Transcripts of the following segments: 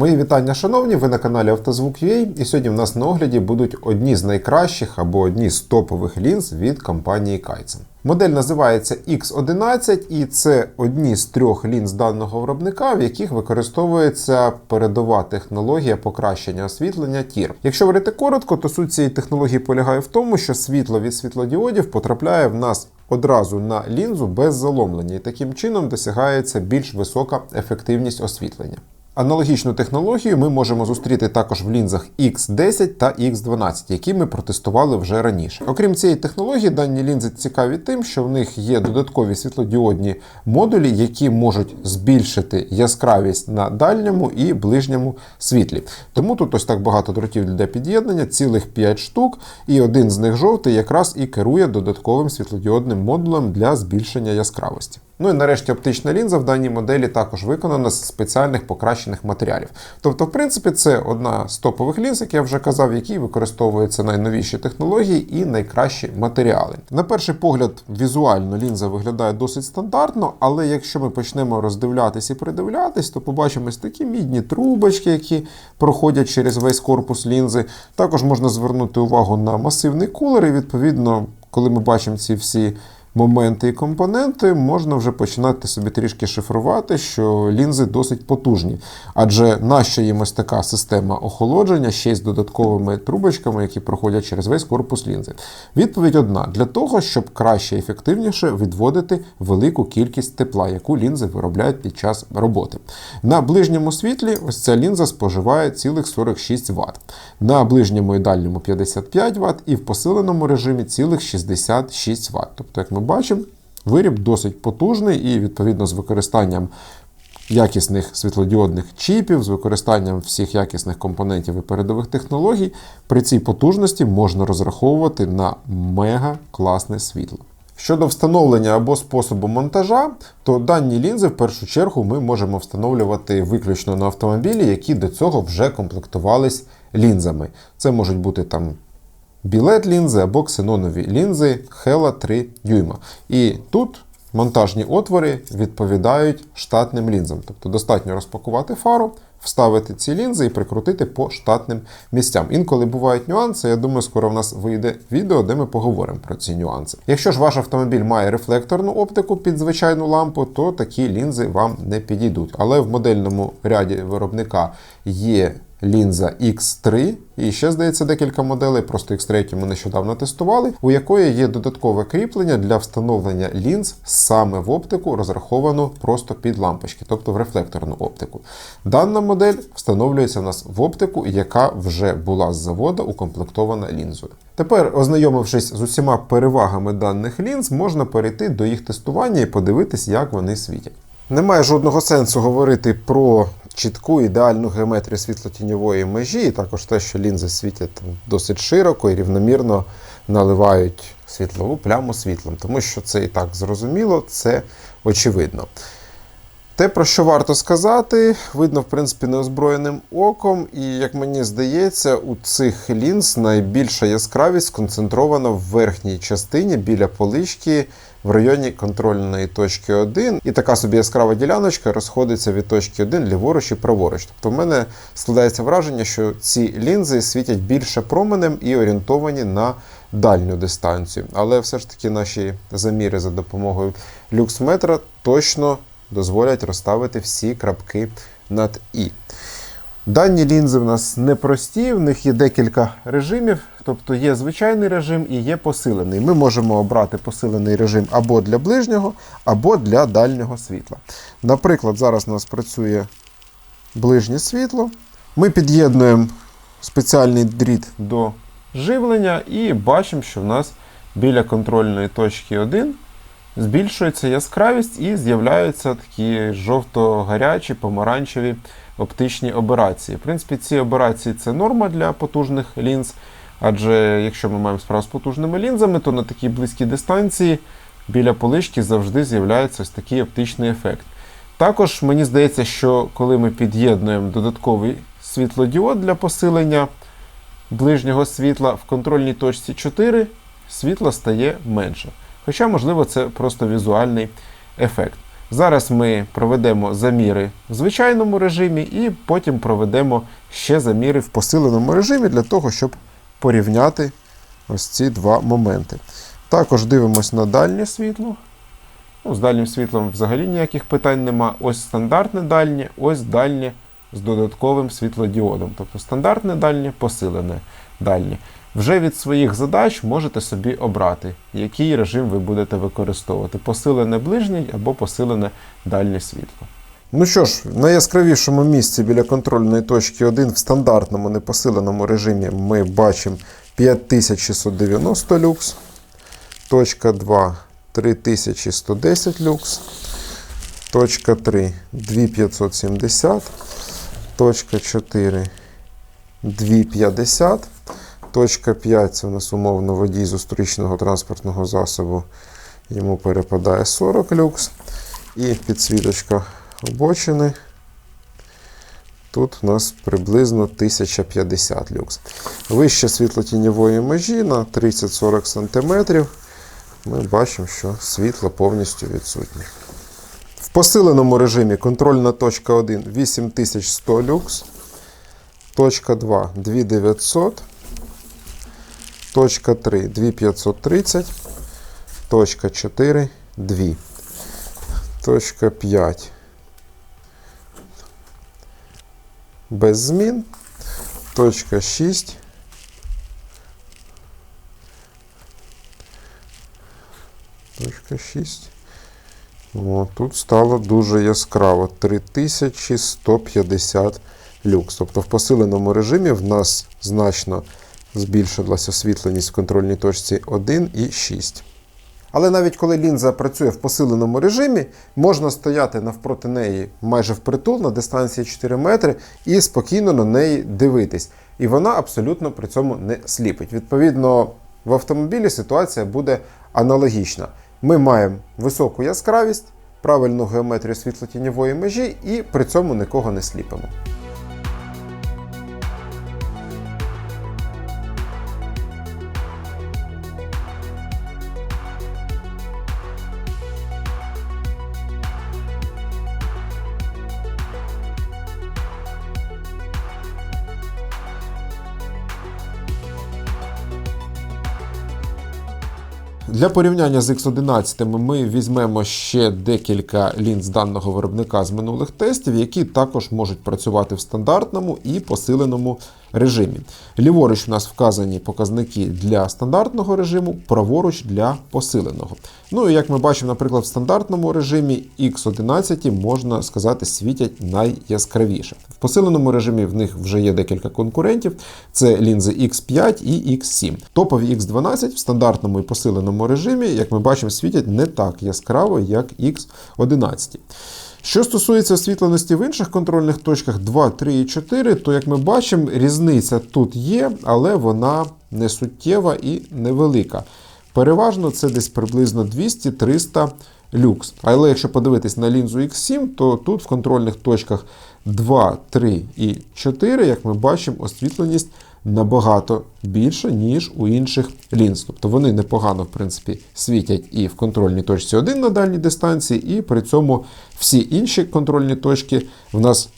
Мої вітання, шановні, ви на каналі Автозвук.ua і сьогодні в нас на огляді будуть одні з найкращих або одні з топових лінз від компанії Kaizen. Модель називається X11 і це одні з трьох лінз даного виробника, в яких використовується передова технологія покращення освітлення TIR. Якщо говорити коротко, то суть цієї технології полягає в тому, що світло від світлодіодів потрапляє в нас одразу на лінзу без заломлення, і таким чином досягається більш висока ефективність освітлення. Аналогічну технологію ми можемо зустріти також в лінзах X10 та X12, які ми протестували вже раніше. Окрім цієї технології, дані лінзи цікаві тим, що в них є додаткові світлодіодні модулі, які можуть збільшити яскравість на дальньому і ближньому світлі. Тому тут ось так багато дротів для під'єднання, цілих 5 штук, і один з них жовтий якраз і керує додатковим світлодіодним модулем для збільшення яскравості. Ну і нарешті оптична лінза в даній моделі також виконана з спеціальних покращених матеріалів. Тобто, в принципі, це одна з топових лінз, як я вже казав, в якій використовуються найновіші технології і найкращі матеріали. На перший погляд, візуально лінза виглядає досить стандартно, але якщо ми почнемо роздивлятись і придивлятись, то побачимо такі мідні трубочки, які проходять через весь корпус лінзи. Також можна звернути увагу на масивний кулер, і відповідно, коли ми бачимо ці всі моменти і компоненти, можна вже починати собі трішки шифрувати, що лінзи досить потужні. Адже нащо їм ось така система охолодження ще й з додатковими трубочками, які проходять через весь корпус лінзи. Відповідь одна: для того, щоб краще і ефективніше відводити велику кількість тепла, яку лінзи виробляють під час роботи. На ближньому світлі ось ця лінза споживає цілих 46 Вт, на ближньому і дальньому 55 Вт, і в посиленому режимі цілих 66 Вт. Тобто, як ми бачимо, виріб досить потужний і, відповідно, з використанням якісних світлодіодних чіпів, з використанням всіх якісних компонентів і передових технологій, при цій потужності можна розраховувати на мега класне світло. Щодо встановлення або способу монтажа, то дані лінзи в першу чергу ми можемо встановлювати виключно на автомобілі, які до цього вже комплектувались лінзами. Це можуть бути там білет лінзи або ксенонові лінзи Hella 3 дюйма. І тут монтажні отвори відповідають штатним лінзам. Тобто достатньо розпакувати фару, вставити ці лінзи і прикрутити по штатним місцям. Інколи бувають нюанси. Я думаю, скоро в нас вийде відео, де ми поговоримо про ці нюанси. Якщо ж ваш автомобіль має рефлекторну оптику під звичайну лампу, то такі лінзи вам не підійдуть. Але в модельному ряді виробника є лінза X3, і ще, здається, декілька моделей, просто X3 ми нещодавно тестували, у якої є додаткове кріплення для встановлення лінз саме в оптику, розраховану просто під лампочки, тобто в рефлекторну оптику. Дана модель встановлюється у нас в оптику, яка вже була з заводу укомплектована лінзою. Тепер, ознайомившись з усіма перевагами даних лінз, можна перейти до їх тестування і подивитись, як вони світять. Немає жодного сенсу говорити про чітку ідеальну геометрію світлотіньової межі, і також те, що лінзи світять там, досить широко і рівномірно наливають світлову пляму світлом, тому що це і так зрозуміло, це очевидно. Те, про що варто сказати, видно, в принципі, неозброєним оком, і, як мені здається, у цих лінз найбільша яскравість сконцентрована в верхній частині біля полички в районі контрольної точки 1. І така собі яскрава діляночка розходиться від точки 1 ліворуч і праворуч. Тобто в мене складається враження, що ці лінзи світять більше променем і орієнтовані на дальню дистанцію. Але все ж таки наші заміри за допомогою люксметра точно дозволять розставити всі крапки над І. Дані лінзи в нас непрості, в них є декілька режимів, тобто є звичайний режим і є посилений. Ми можемо обрати посилений режим або для ближнього, або для дальнього світла. Наприклад, зараз у нас працює ближнє світло. Ми під'єднуємо спеціальний дріт до живлення і бачимо, що в нас біля контрольної точки 1 збільшується яскравість і з'являються такі жовто-гарячі, помаранчеві оптичні операції. В принципі, ці операції це норма для потужних лінз, адже якщо ми маємо справу з потужними лінзами, то на такій близькій дистанції біля полишки завжди з'являється ось такий оптичний ефект. Також мені здається, що коли ми під'єднуємо додатковий світлодіод для посилення ближнього світла в контрольній точці 4, світла стає менше. Хоча, можливо, це просто візуальний ефект. Зараз ми проведемо заміри в звичайному режимі і потім проведемо ще заміри в посиленому режимі для того, щоб порівняти ось ці два моменти. Також дивимось на дальнє світло. Ну, з дальнім світлом взагалі ніяких питань нема. Ось стандартне дальнє, ось дальнє з додатковим світлодіодом. Тобто стандартне дальнє, посилене дальнє. Вже від своїх задач можете собі обрати, який режим ви будете використовувати: посилене ближнє або посилене дальнє світло. Ну що ж, в найяскравішому місці біля контрольної точки 1 в стандартному непосиленому режимі ми бачимо 5690 люкс. Точка 2 3110 люкс. Точка 3 2570. Точка 4 250. Точка 5 це у нас умовно водій зустрічного транспортного засобу. Йому перепадає 40 люкс. І підсвіточка обочини. Тут у нас приблизно 1050 люкс. Вище світлотіньової межі на 30-40 см. Ми бачимо, що світло повністю відсутнє. В посиленому режимі контрольна точка 1 8100 люкс. Точка 2 2900. Точка 3 2530. Точка 4 2. Точка 5. Без змін. Точка 6. Точка 6. О, тут стало дуже яскраво. 3150 люкс. Тобто в посиленому режимі в нас значно збільшилася освітленість в контрольній точці 1 і 6. Але навіть коли лінза працює в посиленому режимі, можна стояти навпроти неї майже впритул на дистанції 4 метри і спокійно на неї дивитись. І вона абсолютно при цьому не сліпить. Відповідно, в автомобілі ситуація буде аналогічна. Ми маємо високу яскравість, правильну геометрію світлотіньової межі і при цьому нікого не сліпимо. Для порівняння з X11 ми візьмемо ще декілька лінз даного виробника з минулих тестів, які також можуть працювати в стандартному і посиленому режимі. Ліворуч у нас вказані показники для стандартного режиму, праворуч для посиленого. Ну і як ми бачимо, наприклад, в стандартному режимі X11 можна сказати світять найяскравіше. Посиленому режимі в них вже є декілька конкурентів: це лінзи X5 і X7. Топові X12 в стандартному і посиленому режимі, як ми бачимо, світять не так яскраво, як X11. Що стосується освітленості в інших контрольних точках 2, 3 і 4, то, як ми бачимо, різниця тут є, але вона не суттєва і невелика. Переважно це десь приблизно 200-300 люкс. Але якщо подивитись на лінзу X7, то тут в контрольних точках 2, 3 і 4, як ми бачимо, освітленість набагато більше, ніж у інших лінз. Тобто вони непогано, в принципі, світять і в контрольній точці 1 на дальній дистанції, і при цьому всі інші контрольні точки в нас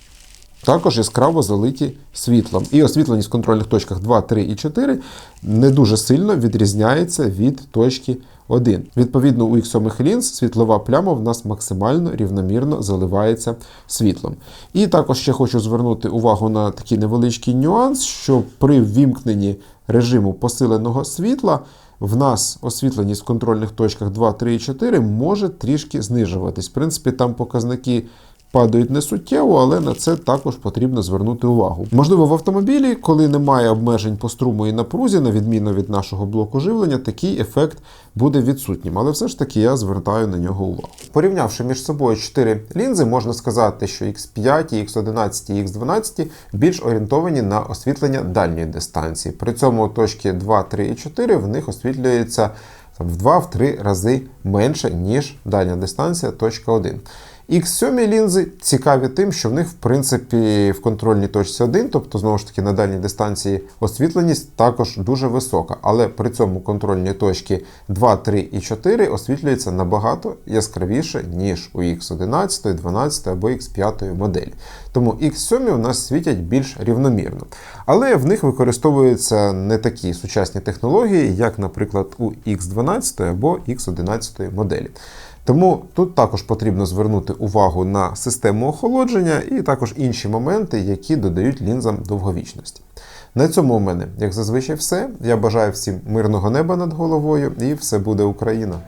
також яскраво залиті світлом. І освітленість в контрольних точках 2, 3 і 4 не дуже сильно відрізняється від точки 1. Відповідно, у X7 лінз світлова пляма в нас максимально рівномірно заливається світлом. І також ще хочу звернути увагу на такий невеличкий нюанс, що при ввімкненні режиму посиленого світла. В нас освітленість в контрольних точках 2, 3 і 4 може трішки знижуватись. В принципі, там показники падають не суттєво, але на це також потрібно звернути увагу. Можливо, в автомобілі, коли немає обмежень по струму і напрузі, на відміну від нашого блоку живлення, такий ефект буде відсутнім. Але все ж таки я звертаю на нього увагу. Порівнявши між собою 4 лінзи, можна сказати, що X5, X11 і X12 більш орієнтовані на освітлення дальньої дистанції. При цьому точки 2, 3 і 4 в них освітлюється в 2-3 рази менше, ніж дальня дистанція точка 1. X7 лінзи цікаві тим, що в них, в принципі, в контрольній точці 1, тобто знову ж таки на дальній дистанції освітленість також дуже висока, але при цьому контрольні точки 2, 3 і 4 освітлюються набагато яскравіше, ніж у X11, 12 або X5 моделі. Тому X7 у нас світять більш рівномірно. Але в них використовуються не такі сучасні технології, як, наприклад, у X12 або X11 моделі. Тому тут також потрібно звернути увагу на систему охолодження і також інші моменти, які додають лінзам довговічності. На цьому у мене, як зазвичай, все. Я бажаю всім мирного неба над головою і все буде Україна!